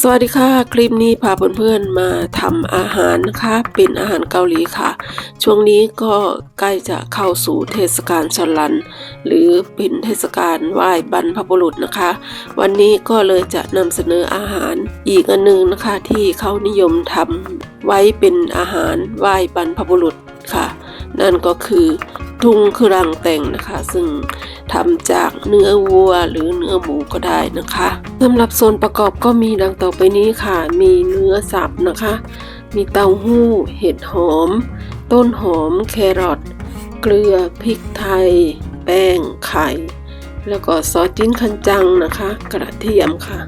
สวัสดีค่ะ คลิปนี้พาเพื่อนๆมาทำอาหารนะคะเป็นอาหารเกาหลีค่ะ ช่วงนี้ก็ใกล้จะเข้าสู่เทศกาลชอนลัน หรือเป็นเทศกาลไหว้บรรพบุรุษนะคะ วันนี้ก็เลยจะนำเสนออาหารอีกอันหนึงนะคะที่เขานิยมทำไว้เป็นอาหารไหว้บรรพบุรุษค่ะ นั่นก็คือ ทุงคือรังแต่งนะคะ ซึ่งทำจากเนื้อวัวหรือเนื้อหมูก็ได้นะคะสำหรับส่วนประกอบก็มีดังต่อไปนี้ค่ะ มีเนื้อสับนะคะ มีเต้าหู้ เห็ดหอม ต้นหอม แครอทเกลือพริกไทย แป้งไข่ แล้วก็ซอสจิ้นคันจังนะคะ กระเทียมค่ะ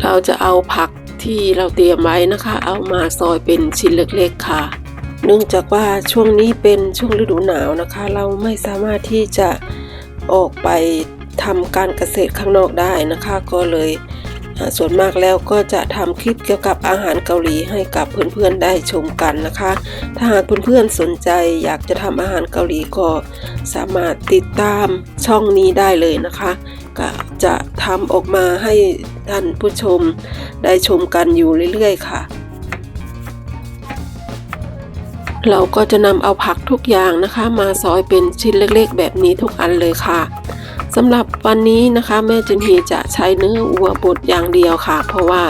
เราจะเอาผักที่เราเตรียมไว้นะคะ เอามาซอยเป็นชิ้นเล็กๆค่ะ เนื่องจากว่าช่วงนี้เป็นช่วงฤดูหนาวนะคะ เราไม่สามารถที่จะออกไปทำการเกษตรข้างนอกได้นะคะ ก็เลยส่วนมากแล้วก็จะทำคลิปเกี่ยวกับอาหารเกาหลีให้กับเพื่อนๆได้ชมกันนะคะ ถ้าหากเพื่อนๆสนใจอยากจะทำอาหารเกาหลีก็สามารถติดตามช่องนี้ได้เลยนะคะ ก็จะทำออกมาให้ท่านผู้ชมได้ชมกันอยู่เรื่อยๆค่ะ เราก็จะนำเอาผักทุกอย่างนะคะ มาซอยเป็นชิ้นเล็กๆ แบบนี้ทุกอันเลยค่ะสำหรับวันนี้นะคะแม่จินฮีจะใช้เนื้อวัวบดอย่างเดียวค่ะ เพราะว่า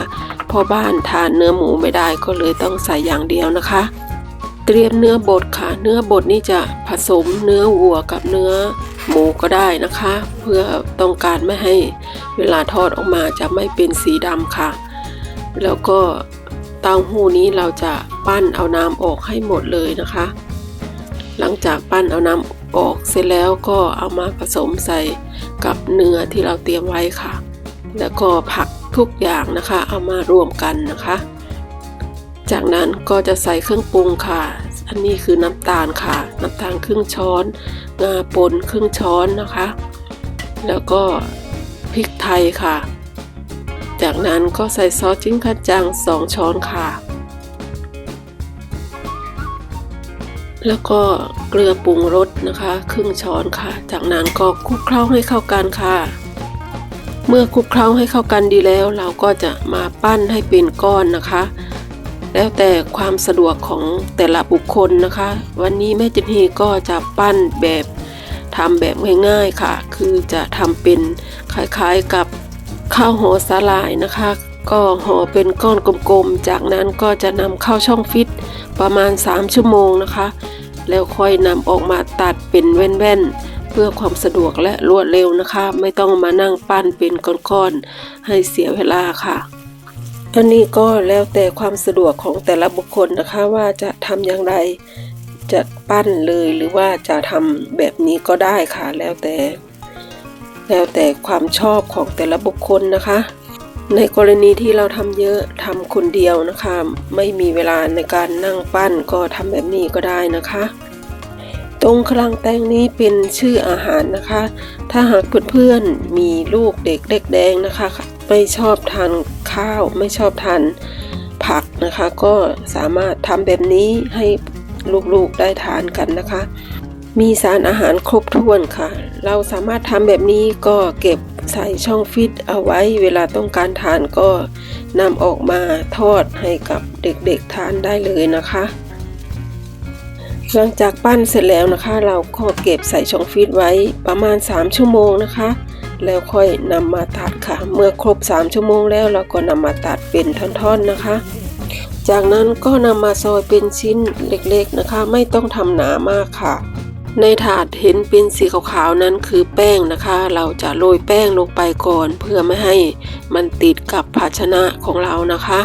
พ่อบ้านทานเนื้อหมูไม่ได้ก็เลยต้องใส่อย่างเดียวนะคะ เตรียมเนื้อบดค่ะ เนื้อบดนี่จะผสมเนื้อวัวกับเนื้อหมูก็ได้นะคะ เพื่อต้องการไม่ให้เวลาทอดออกมาจะไม่เป็นสีดำค่ะ แล้วก็ เต้าหู้นี้เราจะปั้นเอาน้ำออกให้หมดเลยนะคะ หลังจากปั้นเอาน้ำออกเสร็จแล้วก็เอามาผสมใส่กับเนื้อที่เราเตรียมไว้ค่ะ แล้วก็ผักทุกอย่างนะคะ เอามารวมกันนะคะ จากนั้นก็จะใส่เครื่องปรุงค่ะ อันนี้คือน้ำตาลค่ะ น้ำตาลครึ่งช้อน งาป่นครึ่งช้อนนะคะ แล้วก็พริกไทยค่ะ จากนั้นก็ใส่ซอสจิ้งคัดจังสองช้อนค่ะ แล้วก็เกลือปรุงรสนะคะ ครึ่งช้อนค่ะ จากนั้นก็คลุกเคล้าให้เข้ากันค่ะ เมื่อคลุกเคล้าให้เข้ากันดีแล้ว เราก็จะมาปั้นให้เป็นก้อนนะคะ แล้วแต่ความสะดวกของแต่ละบุคคลนะคะ วันนี้แม่จินฮีก็จะปั้นแบบทำแบบง่ายๆค่ะ คือจะทำเป็นคล้ายๆกับ ข้าวห่อสาหร่ายนะคะ ก็ห่อเป็นก้อนกลมๆ จากนั้นก็จะนำเข้าช่องฟิตประมาณ 3 ชั่วโมงนะคะ แล้วค่อยนำออกมาตัดเป็นแว่นๆ เพื่อความสะดวกและรวดเร็วนะคะ ไม่ต้องมานั่งปั้นเป็นก้อนๆ ให้เสียเวลาค่ะอันนี้ก็แล้วแต่ความสะดวกของแต่ละบุคคลนะคะว่าจะทำอย่างไรจะปั้นเลยหรือว่าจะทำแบบนี้ก็ได้ค่ะแล้วแต่ แล้วแต่ความชอบของแต่ละบุคคลนะคะ ในกรณีที่เราทำเยอะทำคนเดียวนะคะ ไม่มีเวลาในการนั่งปั้นก็ทำแบบนี้ก็ได้นะคะ ตรงคลังแตงนี้เป็นชื่ออาหารนะคะ ถ้าหากเพื่อนๆมีลูกเด็กเล็กแดงนะคะ ไม่ชอบทานข้าว ไม่ชอบทานผักนะคะ ก็สามารถทำแบบนี้ให้ลูกๆได้ทานกันนะคะ มีสารอาหารครบถ้วนค่ะ เราสามารถทำแบบนี้ก็เก็บใส่ช่องฟิตเอาไว้เวลาต้องการทานก็นำออกมาทอดให้กับเด็กๆทานได้เลยนะคะ หลังจากปั้นเสร็จแล้วนะคะ เราก็เก็บใส่ช่องฟิตไว้ประมาณ 3 ชั่วโมงนะคะ แล้วค่อยนำมาตัดค่ะ เมื่อครบ 3 ชั่วโมงแล้วเราก็นำมาตัดเป็นท่อนๆนะคะ จากนั้นก็นำมาซอยเป็นชิ้นเล็กๆนะคะ ไม่ต้องทำหนามากค่ะ ในถาดเห็นเป็นสีขาวๆนั้นคือแป้งนะคะ เราจะโรยแป้งลงไปก่อน เพื่อไม่ให้มันติดกับภาชนะของเรานะคะ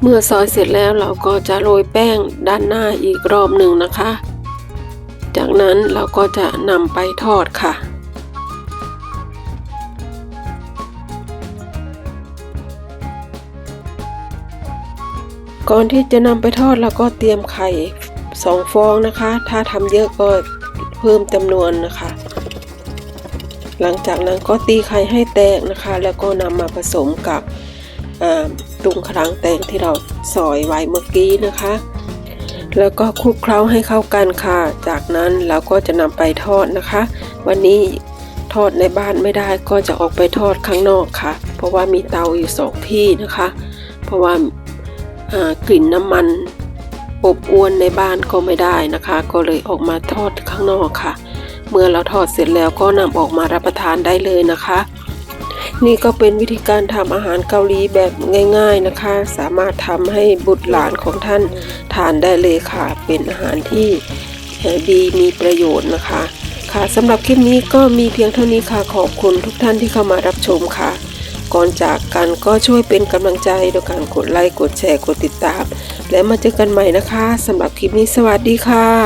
เมื่อซอยเสร็จแล้วเราก็จะโรยแป้งด้านหน้าอีกรอบหนึ่งนะคะ จากนั้นเราก็จะนำไปทอดค่ะ ก่อนที่จะนำไปทอดเราก็เตรียมไข่สองฟองนะคะ ถ้าทำเยอะก็เพิ่มจำนวนนะคะ หลังจากนั้นก็ตีไข่ให้แตกนะคะ แล้วก็นำมาผสมกับตุงครังแตงที่เราซอยไว้เมื่อกี้นะคะ แล้วก็คลุกเคล้าให้เข้ากันค่ะ จากนั้นเราก็จะนำไปทอดนะคะ วันนี้ทอดในบ้านไม่ได้ก็จะออกไปทอดข้างนอกค่ะ เพราะว่ามีเตาอยู่สองที่นะคะ เพราะว่า กลิ่นน้ำมันอบอวนในบ้านก็ไม่ได้นะคะ ก็เลยออกมาทอดข้างนอกค่ะ เมื่อเราทอดเสร็จแล้วก็นำออกมารับประทานได้เลยนะคะ นี่ก็เป็นวิธีการทำอาหารเกาหลีแบบง่ายๆนะคะ สามารถทำให้บุตรหลานของท่านทานได้เลยค่ะ เป็นอาหารที่ดีมีประโยชน์นะคะ ค่ะสำหรับคลิปนี้ก็มีเพียงเท่านี้ค่ะขอบคุณทุกท่านที่เข้ามารับชมค่ะ ก่อนจากกันก็ช่วยเป็นกำลังใจโดยการกดไลค์กดแชร์กดติดตาม และมาเจอกันใหม่นะคะสำหรับคลิปนี้สวัสดีค่ะ